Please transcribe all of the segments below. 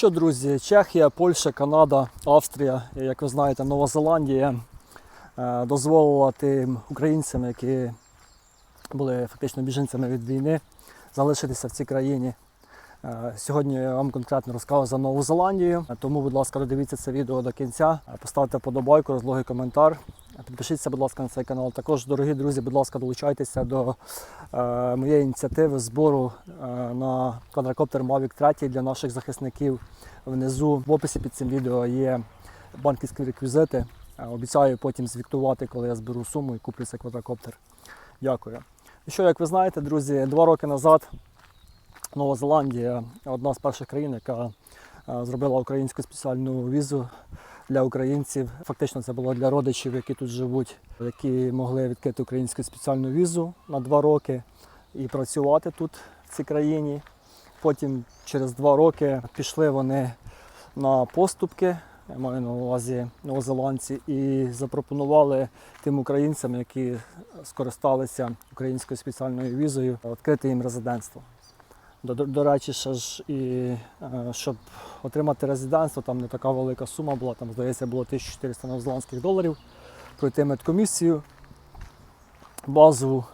Що, друзі, Чехія, Польща, Канада, Австрія, як ви знаєте, Нова Зеландія е, дозволила тим українцям, які були фактично біженцями від війни, залишитися в цій країні. Е, Сьогодні я вам конкретно розказую за Нову Зеландію, тому, будь ласка, додивіться це відео до кінця, поставте подобайку, розлогий коментар. Підпишіться, будь ласка, на цей канал. Також, дорогі друзі, будь ласка, долучайтеся до е, моєї ініціативи збору е, на квадрокоптер Mavic 3 для наших захисників. Внизу в описі під цим відео є банківські реквізити. Е, Обіцяю потім звіктувати, коли я зберу суму і куплю цей квадрокоптер. Дякую. І що, як ви знаєте, друзі, два роки назад Нова Зеландія одна з перших країн, яка е, зробила українську спеціальну візу для українців. Фактично це було для родичів, які тут живуть, які могли відкрити українську спеціальну візу на два роки і працювати тут, в цій країні. Потім через два роки пішли вони на поступки, я маю на увазі новозеландці, і запропонували тим українцям, які скористалися українською спеціальною візою, відкрити їм резидентство. До, до, речі, ще ж і е, щоб отримати резидентство, там не така велика сума була, там, здається, було 1400 новозеландських доларів, пройти медкомісію базову.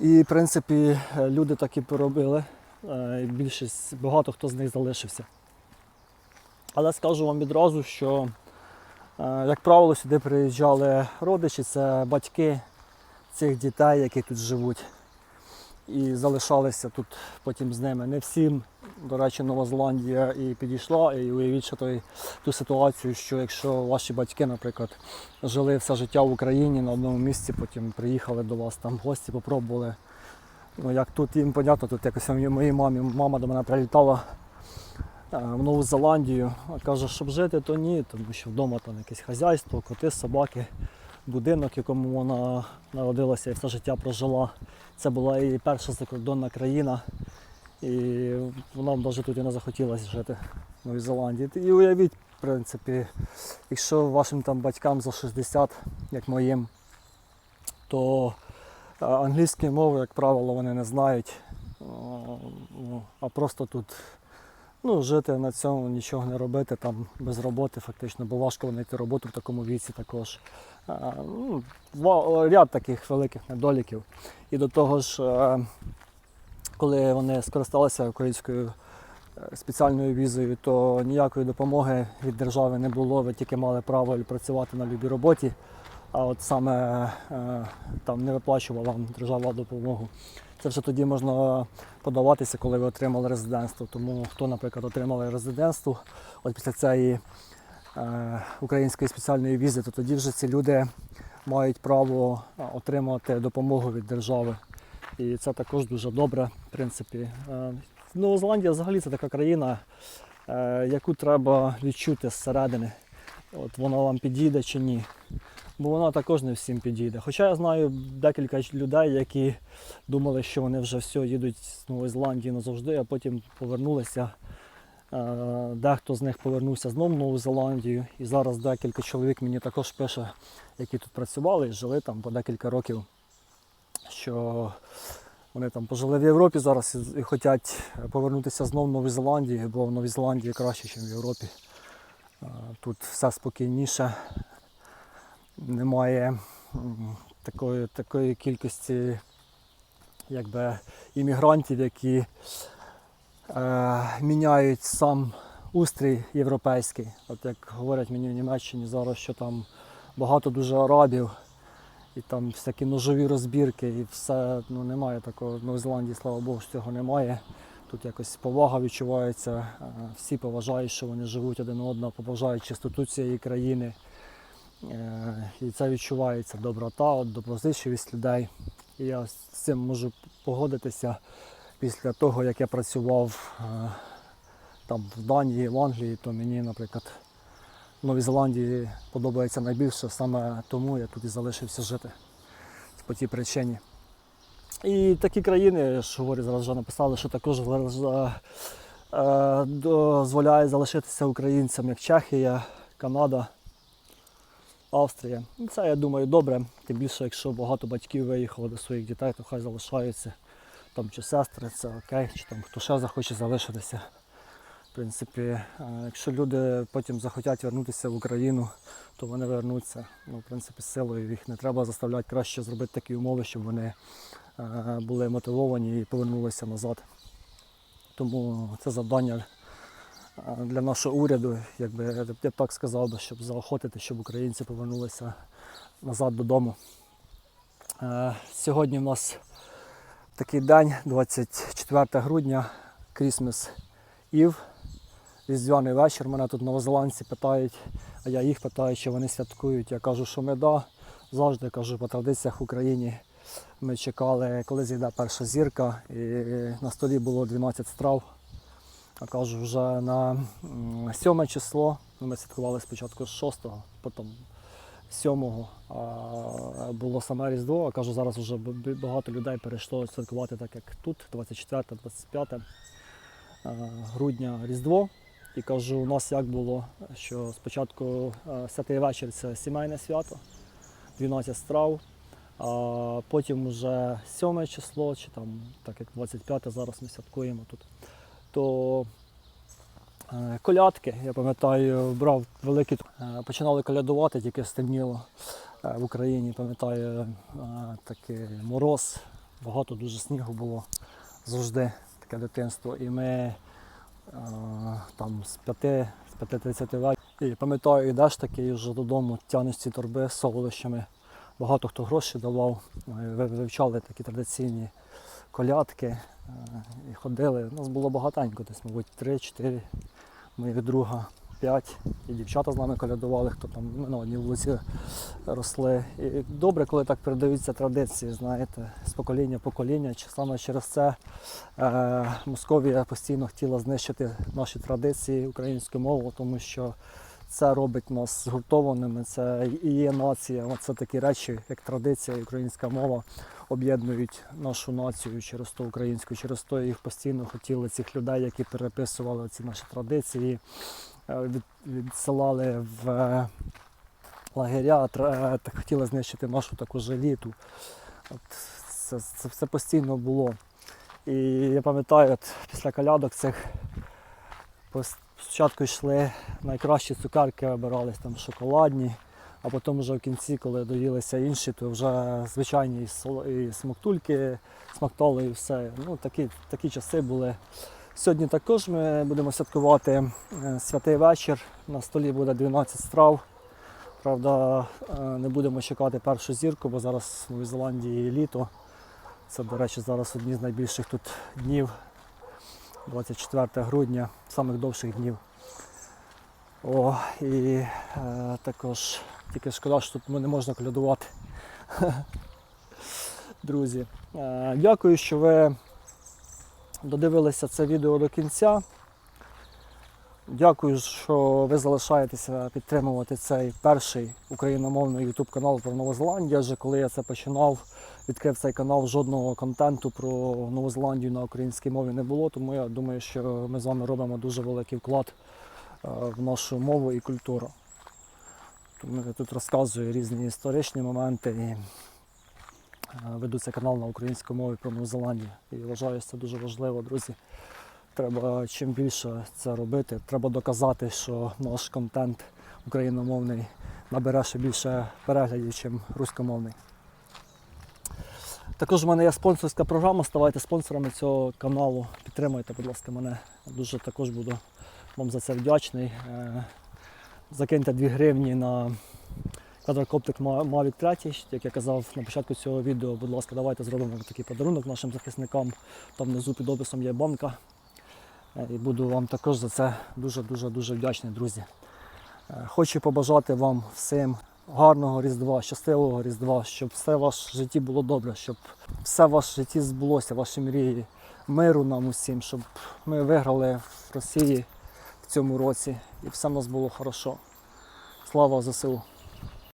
І, в принципі, е, люди так і поробили. Е, Більшість, багато хто з них залишився. Але скажу вам відразу, що, як правило, сюди приїжджали родичі, це батьки цих дітей, які тут живуть і залишалися тут потім з ними. Не всім, до речі, Нова Зеландія і підійшла. І уявіть ще той, ту ситуацію, що якщо ваші батьки, наприклад, жили все життя в Україні на одному місці, потім приїхали до вас там гості, попробували. Ну як тут їм понятно, тут якось моїй мамі, мама до мене прилітала е, в Нову Зеландію, а каже, щоб жити, то ні, тому що вдома там якесь хазяйство, коти, собаки, будинок, в якому вона народилася і все життя прожила. Це була її перша закордонна країна. І вона навіть тут і не захотілося жити в Новій Зеландії. І уявіть, в принципі, якщо вашим там батькам за 60, як моїм, то е, англійської мови, як правило, вони не знають. А просто тут ну, жити на цьому, нічого не робити, там без роботи фактично, бо важко знайти роботу в такому віці також. Ну, ряд таких великих недоліків. І до того ж, е, коли вони скористалися українською е, спеціальною візою, то ніякої допомоги від держави не було. Ви тільки мали право працювати на любій роботі, а от саме е, там не виплачувала вам держава допомогу. Це вже тоді можна подаватися, коли ви отримали резидентство. Тому хто, наприклад, отримали резидентство, от після цієї е, української спеціальної візи, то тоді вже ці люди мають право е, отримати допомогу від держави. І це також дуже добре, в принципі. Е, Нова взагалі це така країна, е, яку треба відчути зсередини. От вона вам підійде чи ні. Бо вона також не всім підійде. Хоча я знаю декілька людей, які думали, що вони вже все їдуть з Нової Зеландії назавжди, а потім повернулися. Дехто з них повернувся знову в Нову Зеландію. І зараз декілька чоловік мені також пише, які тут працювали і жили там по декілька років, що вони там пожили в Європі зараз і хочуть повернутися знову в Нову Зеландію, бо в Новій Зеландії краще, ніж в Європі. Тут все спокійніше, немає такої, такої кількості якби, іммігрантів, які е, міняють сам устрій європейський. От як говорять мені в Німеччині зараз, що там багато дуже арабів, і там всякі ножові розбірки, і все ну, немає такого. В Новій Зеландії, слава Богу, цього немає. Тут якось повага відчувається, е, всі поважають, що вони живуть один одного, поважають чистоту цієї країни. Е, І це відчувається доброта, от, доброзичливість людей. І я з цим можу погодитися після того, як я працював е, там в Данії, в Англії, то мені, наприклад, в Новій Зеландії подобається найбільше, саме тому я тут і залишився жити по тій причині. І такі країни, ж говорю, зараз вже написали, що також е, е, дозволяє залишитися українцям, як Чехія, Канада, Австрія. Це, я думаю, добре. Тим більше, якщо багато батьків виїхало до своїх дітей, то хай залишаються. Там чи сестри, це окей, чи там хто ще захоче залишитися. В принципі, е, якщо люди потім захотять повернутися в Україну, то вони вернуться. Ну, в принципі, силою їх не треба заставляти краще зробити такі умови, щоб вони були мотивовані і повернулися назад. Тому це завдання е, для нашого уряду, якби я б так сказав би, щоб заохотити, щоб українці повернулися назад додому. Е, Сьогодні в нас такий день, 24 грудня, Крісмес Ів, різдвяний вечір. Мене тут новозеландці питають, а я їх питаю, чи вони святкують. Я кажу, що ми да, завжди кажу, по традиціях в Україні. Ми чекали, коли зійде перша зірка, і на столі було 12 страв. А кажу, вже на 7 число, ну, ми святкували спочатку з 6-го, потім 7-го а було саме Різдво, а кажу, зараз вже багато людей перейшло святкувати так, як тут, 24-25 грудня Різдво. І кажу, у нас як було, що спочатку е, святий вечір це сімейне свято, 12 страв, а потім вже 7 число, чи там, так як 25 зараз ми святкуємо тут, то е, колядки, я пам'ятаю, брав великі, е, починали колядувати, тільки стемніло е, в Україні. Пам'ятаю, такий мороз, багато дуже снігу було завжди таке дитинство. І ми там з 5, з 5.30 вечора. І пам'ятаю, йдеш такий вже додому, тягнеш ці торби з солодощами. Багато хто гроші давав. Ми вивчали такі традиційні колядки е, і ходили. У нас було багатенько, десь, мабуть, 3-4 моїх друга, 5. І дівчата з нами колядували, хто там ми на одній вулиці росли. І добре, коли так передаються традиції, знаєте, з покоління в покоління. Саме через це е, Московія постійно хотіла знищити наші традиції, українську мову, тому що це робить нас згуртованими. Це є нація. Це такі речі, як традиція і українська мова, об'єднують нашу націю через то українську. Через то їх постійно хотіли цих людей, які переписували ці наші традиції, е, відсилали в е, лагеря, е, хотіли знищити нашу таку ж еліту. От це, це все постійно було. І я пам'ятаю, от після колядок цих спочатку йшли найкращі цукерки, вибирались там шоколадні, а потім вже в кінці, коли доїлися інші, то вже звичайні і, смоктульки, смактоли і все. Ну, такі, такі часи були. Сьогодні також ми будемо святкувати е, святий вечір. На столі буде 12 страв. Правда, е, не будемо чекати першу зірку, бо зараз в Новій Зеландії літо. Це, до речі, зараз одні з найбільших тут днів. 24 грудня, самих довших днів. О, і е, також тільки шкода, що тут не можна колядувати. Друзі, е, дякую, що ви додивилися це відео до кінця. Дякую, що ви залишаєтеся підтримувати цей перший україномовний YouTube канал про Нову Зеландію. Адже коли я це починав, відкрив цей канал, жодного контенту про Нову Зеландію на українській мові не було. Тому я думаю, що ми з вами робимо дуже великий вклад е, в нашу мову і культуру. Тому я тут розказую різні історичні моменти і е, веду цей канал на українській мові про Нову Зеландію. І вважаю, що це дуже важливо, друзі. Треба чим більше це робити. Треба доказати, що наш контент україномовний набере ще більше переглядів, ніж руськомовний. Також в мене є спонсорська програма. Ставайте спонсорами цього каналу. Підтримуйте, будь ласка, мене. Дуже також буду вам за це вдячний. Е, Закиньте 2 гривні на квадрокоптик Mavic 3. Як я казав на початку цього відео, будь ласка, давайте зробимо такий подарунок нашим захисникам. Там внизу під описом є банка. Е, І буду вам також за це дуже-дуже дуже вдячний, друзі. Е, Хочу побажати вам всім гарного Різдва, щасливого Різдва, щоб все в вашому житті було добре, щоб все в вашому житті збулося, ваші мрії, миру нам усім, щоб ми виграли в Росії в цьому році і все в нас було хорошо. Слава ЗСУ!